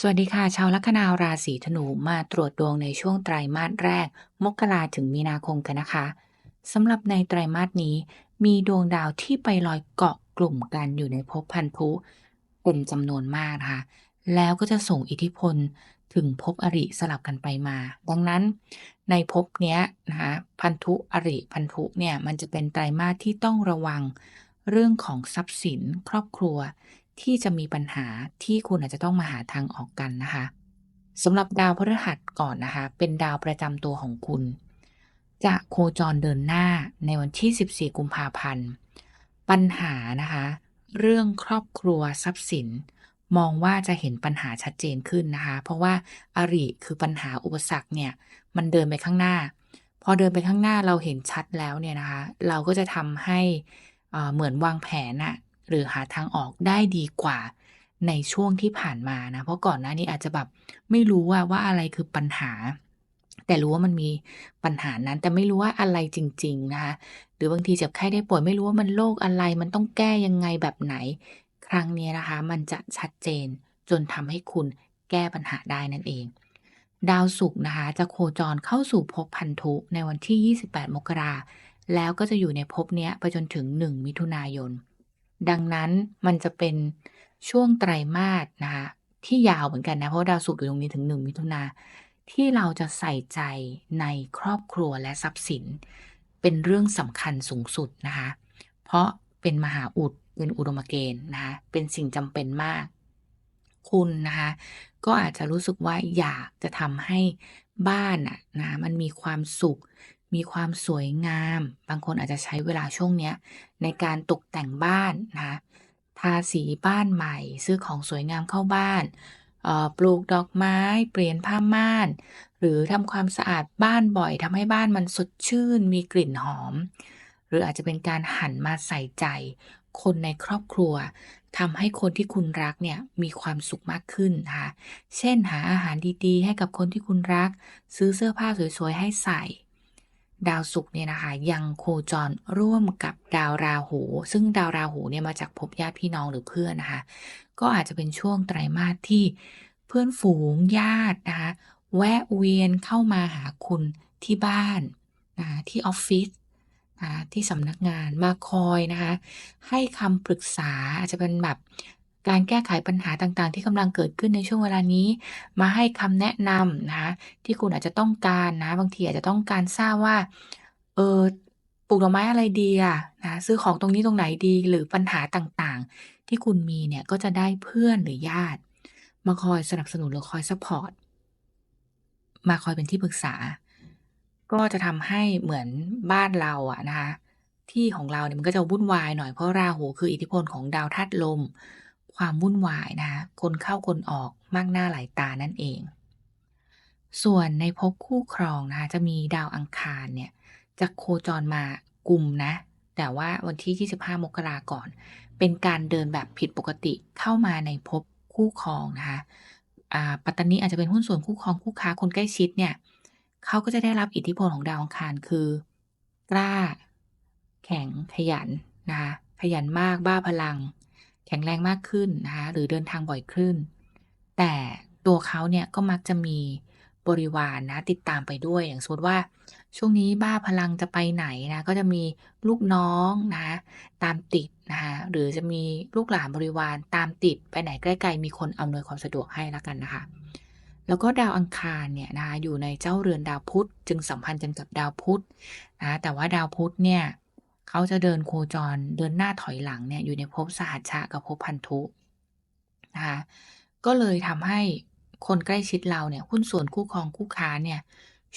สวัสดีค่ะชาวลัคนาราศีธนูมาตรวจดวงในช่วงไตรมาสแรก มกราถึงมีนาคมกันนะคะสำหรับในไตรมาสนี้ มีดวงดาวที่ไปลอยเกาะกลุ่มกันอยู่ในภพพันธุเป็นจำนวนมากนะคะ แล้วก็จะส่งอิทธิพลถึงภพอริสลับกันไปมา ดังนั้นในภพเนี้ยนะคะพันธุอริพันธุเนี่ยมันจะเป็นไตรมาสที่ต้องระวังเรื่องของทรัพย์สินครอบครัว ที่จะมีปัญหาที่คุณอาจจะต้องมาหาทางออกกันนะคะสำหรับดาวพฤหัสก่อนนะคะ เป็นดาวประจำตัวของคุณ จะโคจรเดินหน้าในวันที่ 14 กุมภาพันธ์ ปัญหานะคะ เรื่องครอบครัวทรัพย์สิน มองว่าจะเห็นปัญหาชัดเจนขึ้นนะคะ เพราะว่าอาริคือปัญหาอุปสรรคเนี่ย มันเดินไปข้างหน้า พอเดินไปข้างหน้าเราเห็นชัดแล้วเนี่ยนะคะ เราก็จะทำให้เหมือนวางแผนอะ หรือหาทางออกได้ดีกว่าในช่วงที่ผ่านมานะ เพราะก่อนหน้านี้อาจจะแบบไม่รู้ว่าว่าอะไรคือปัญหา แต่รู้ว่ามันมีปัญหานั้น แต่ไม่รู้ว่าอะไรจริง ๆ นะคะ หรือบางทีเจ็บไข้ได้ป่วยไม่รู้ว่ามันโรคอะไร มันต้องแก้ยังไงแบบไหน ครั้งนี้นะคะ มันจะชัดเจนจนทำให้คุณแก้ปัญหาได้นั่นเองดาวศุกร์นะคะ จะโคจรเข้าสู่ภพพันธุในวันที่ 28 มกราแล้วก็จะอยู่ในภพเนี้ยไปจนถึง 1 มิถุนายน ดังนั้นมันจะเป็นช่วงไตรมาสนะคะที่ยาวเหมือนกันนะ เพราะดาวศุกร์อยู่ตรงนี้ถึง1มิถุนาที่เราจะใส่ใจในครอบครัวและทรัพย์สิน เป็นเรื่องสำคัญสูงสุดนะคะ เพราะเป็นมหาอุดเป็นอุดมเกณฑ์นะคะเป็นสิ่งจำเป็นมาก คุณนะคะก็อาจจะรู้สึกว่าอยากจะทำให้บ้านอะนะมันมีความสุข มีความสวยงาม บางคนอาจจะใช้เวลาช่วงเนี้ยในการตกแต่งบ้านนะคะทาสีบ้านใหม่ ซื้อของสวยงามเข้าบ้าน ปลูกดอกไม้ เปลี่ยนผ้าม่าน หรือทำความสะอาดบ้านบ่อยทำให้บ้านมันสดชื่น มีกลิ่นหอม หรืออาจจะเป็นการหันมาใส่ใจ คนในครอบครัวทำให้คนที่คุณรักเนี่ยมีความสุขมากขึ้นนะคะ เช่นหาอาหารดีๆ ให้กับคนที่คุณรัก ซื้อเสื้อผ้าสวยๆ ให้ใส่ ดาวศุกร์เนี่ยนะคะยังโคจรร่วมกับดาวราหู ซึ่งดาวราหูเนี่ยมาจากภพญาติพี่น้องหรือเพื่อนนะคะ ก็อาจจะเป็นช่วงไตรมาสที่เพื่อนฝูงญาตินะคะแวะเวียนเข้ามาหาคุณที่บ้านนะที่ออฟฟิศนะที่สำนักงานมาคอยนะคะ ให้คำปรึกษาอาจจะเป็นแบบ การแก้ไขปัญหาต่างๆ ที่กำลังเกิดขึ้นในช่วงเวลานี้ มาให้คำแนะนำนะคะที่คุณอาจจะต้องการนะ บางทีอาจจะต้องการทราบว่าเออปลูกดอกไม้อะไรดีอะนะซื้อของตรงนี้ตรงไหนดีหรือปัญหาต่างๆ ที่คุณมีเนี่ยก็จะได้เพื่อนหรือญาติ มาคอยสนับสนุนหรือคอยซัพพอร์ตมาคอยเป็นที่ปรึกษา ก็จะทำให้เหมือนบ้านเราอะนะคะที่ของเราเนี่ยมันก็จะวุ่นวายหน่อยเพราะราหูคืออิทธิพลของดาวธาตุลม ความวุ่นวายนะคะคนเข้าคนออกมากหน้าหลายตานั่นเอง ส่วนในภพคู่ครองนะคะจะมีดาวอังคารเนี่ยจะโคจรมากุมนะ แต่ว่าวันที่ 25 มกราก่อน เป็นการเดินแบบผิดปกติเข้ามาในภพคู่ครองนะคะอ่าปัตตานีอาจจะเป็นหุ้นส่วนคู่ครองคู่ค้าคนใกล้ชิดเนี่ยเขาก็จะได้รับอิทธิพลของดาวอังคารคือกล้า แข็งขยันนะคะขยันมากบ้าพลัง แข็งแรงมากขึ้นนะคะหรือเดินทางบ่อยขึ้น แต่ตัวเขาเนี่ยก็มักจะมีบริวารนะติดตามไปด้วยอย่างสมมติว่า ช่วงนี้บ้าพลังจะไปไหนนะก็จะมีลูกน้องนะตามติดนะคะหรือจะมีลูกหลานบริวารตามติดไปไหนใกล้ๆมีคนอำนวยความสะดวกให้ล้วกันนะคะ แล้วก็ดาวอังคารเนี่ยนะคะอยู่ในเจ้าเรือนดาวพุธจึงสัมพันธ์กันกับดาวพุธนะแต่ว่าดาวพุธเนี่ย เขาจะเดินโคจรเดินหน้าถอยหลังเนี่ยอยู่ในภพสหัชชะกับภพพันธุนะคะก็เลยทำให้คนใกล้ชิดเราเนี่ยหุ้นส่วนคู่ครองคู่ค้าเนี่ย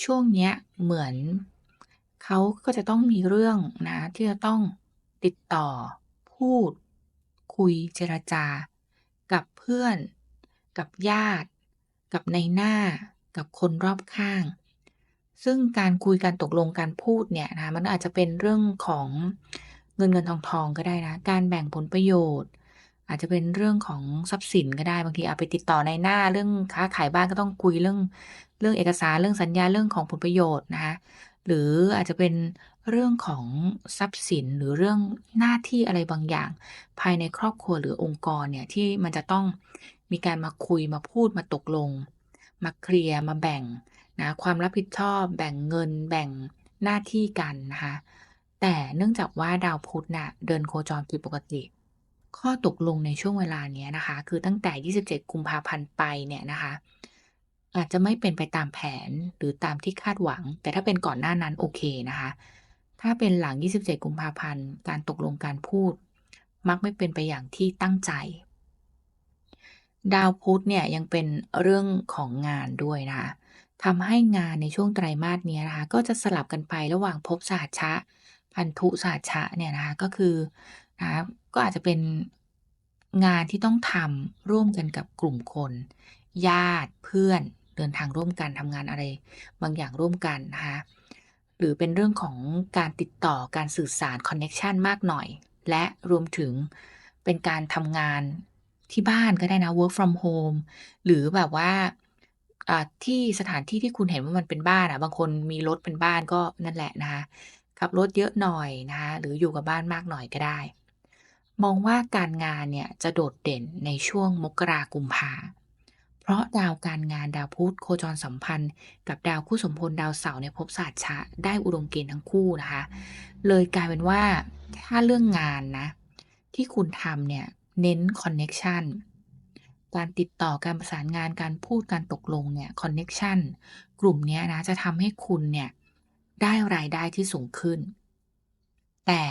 ช่วงเนี้ยเหมือนเขาก็จะต้องมีเรื่องนะที่จะต้องติดต่อพูด คุยเจรจา กับเพื่อน กับญาติ กับในหน้า กับคนรอบข้าง ซึ่งการคุยการตกลงการพูดเนี่ยนะมันอาจจะเป็นเรื่องของเงินเงินทองทองก็ได้นะ การแบ่งผลประโยชน์ อาจจะเป็นเรื่องของทรัพย์สินก็ได้บางทีเอาไปติดต่อในหน้าเรื่องค้าขายบ้านก็ต้องคุยเรื่องเรื่องเอกสารเรื่องสัญญาเรื่องของผลประโยชน์นะคะหรืออาจจะเป็นเรื่องของทรัพย์สินหรือเรื่องหน้าที่อะไรบางอย่าง ภายในครอบครัวหรือองค์กรเนี่ยที่มันจะต้องมีการมาคุยมาพูดมาตกลง มาเคลียร์มาแบ่ง นะความรับผิดชอบแบ่งเงินแบ่งหน้าที่กันนะคะแต่เนื่องจากว่าดาวพุธน่ะเดินโคจรผิดปกติ ข้อตกลงในช่วงเวลาเนี้ยนะคะ คือตั้งแต่ 27 กุมภาพันธ์ไปเนี่ยนะคะอาจจะไม่เป็นไปตามแผนหรือตามที่คาดหวัง แต่ถ้าเป็นก่อนหน้านั้นโอเคนะคะ ถ้าเป็นหลัง 27 กุมภาพันธ์ การตกลงการพูด มักไม่เป็นไปอย่างที่ตั้งใจ ดาวพุธเนี่ยยังเป็นเรื่องของงานด้วยนะคะ ทำให้งานในช่วงไตรมาสนี้นะคะ ก็จะสลับกันไประหว่างภพสหัชชะ พันธุสหัชชะเนี่ยนะคะก็คือนะะก็อาจจะเป็นงานที่ต้องทำร่วมกันกับกลุ่มคน ญาติเพื่อนเดินทางร่วมกันทำงานอะไร บางอย่างร่วมกันนะคะหรือเป็นเรื่องของการติดต่อการสื่อสารคอนเน็ชันมากหน่อย และรวมถึงเป็นการทำงานที่บ้านก็ได้นะ work from home หรือแบบว่า ที่สถานที่ที่คุณเห็นว่ามันเป็นบ้านอะบางคนมีรถเป็นบ้านก็นั่นแหละนะคะขับรถเยอะหน่อยนะคะหรืออยู่กับบ้านมากหน่อยก็ได้ มองว่าการงานเนี่ยจะโดดเด่นในช่วงมกรากุมภาเพราะดาวการงานดาวพุธโคจรสัมพันธ์ กับดาวคู่สมพลดาวเสาร์ในภพศาสตร์ชะได้อุดมเกณฑ์ทั้งคู่นะคะ เลยกลายเป็นว่าถ้าเรื่องงานนะที่คุณทำเนี่ยเน้นคอนเน็ชัน การติดต่อการประสานงานการพูดการตกลงเนี่ยคอนเน็ชันกลุ่มนี้นะจะทำให้คุณเนี่ยได้รายได้ที่สูงขึ้น แต่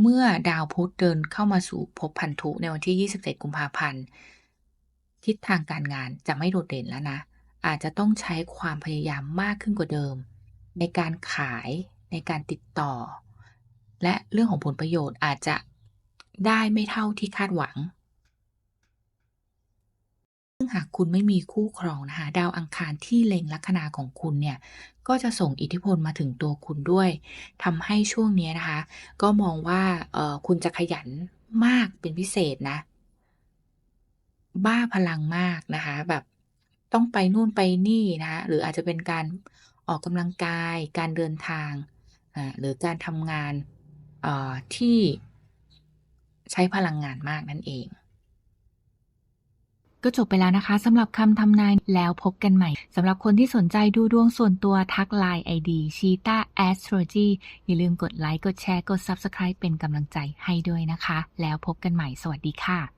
เมื่อดาวพุธเดินเข้ามาสู่ภพพันธุในวันที่ 27 กุมภาพันธ์ทิศทางการงานจะไม่โดดเด่นแล้วนะ อาจจะต้องใช้ความพยายามมากขึ้นกว่าเดิม ในการขายในการติดต่อ และเรื่องของผลประโยชน์อาจจะได้ไม่เท่าที่คาดหวัง งหากคุณไม่มีคู่ครองนะคะดาวอังคารที่เล็งลัคนาของคุณเนี่ยก็จะส่งอิทธิพลมาถึงตัวคุณด้วยทำให้ช่วงนี้นะคะ ก็มองว่าเออคุณจะขยันมากเป็นพิเศษนะ บ้าพลังมากนะคะ แบบต้องไปนู่นไปนี่นะคะหรืออาจจะเป็นการออกกำลังกาย การเดินทาง หรือการทำงานที่ใช้พลังงานมากนั่นเอง ก็จบไปแล้วนะคะสำหรับคำทำนายแล้วพบกันใหม่สำหรับคนที่สนใจดูดวงส่วนตัวทักไลน์ ID Cheetah Astrology อย่าลืมกดไลค์กดแชร์กด Subscribe เป็นกำลังใจให้ด้วยนะคะ แล้วพบกันใหม่สวัสดีค่ะ